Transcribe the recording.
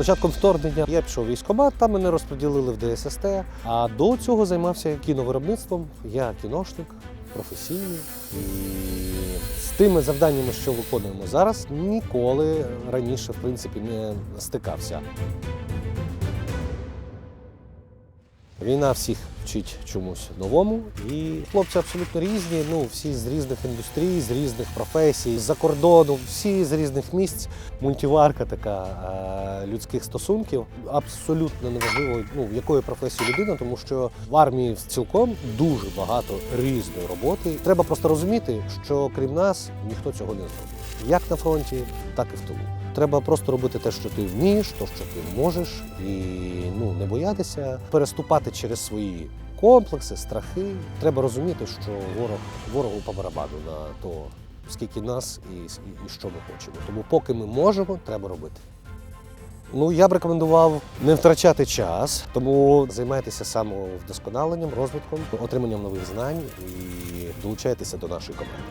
початком вторгнення я пішов в військкомат, там мене розподілили в ДССТ. А до цього займався кіновиробництвом. Я кіношник, професійний. І з тими завданнями, що виконуємо зараз, ніколи раніше в принципі не стикався. Війна всіх вчить чомусь новому, і хлопці абсолютно різні. Ну всі з різних індустрій, з різних професій, з-за кордону, всі з різних місць. Мультиварка така е, людських стосунків. Абсолютно неважливо, ну в якої професії людина, тому що в армії цілком дуже багато різної роботи. Треба просто розуміти, що крім нас ніхто цього не зробить. Як на фронті, так і в тилу. Треба просто робити те, що ти вмієш, то, що ти можеш, і ну не боятися переступати через свої комплекси, страхи. Треба розуміти, що ворог ворогу по барабану на то, скільки нас і, і, і що ми хочемо. Тому, поки ми можемо, треба робити. Ну, я б рекомендував не втрачати час, тому займайтеся самовдосконаленням, розвитком, отриманням нових знань і долучайтеся до нашої команди.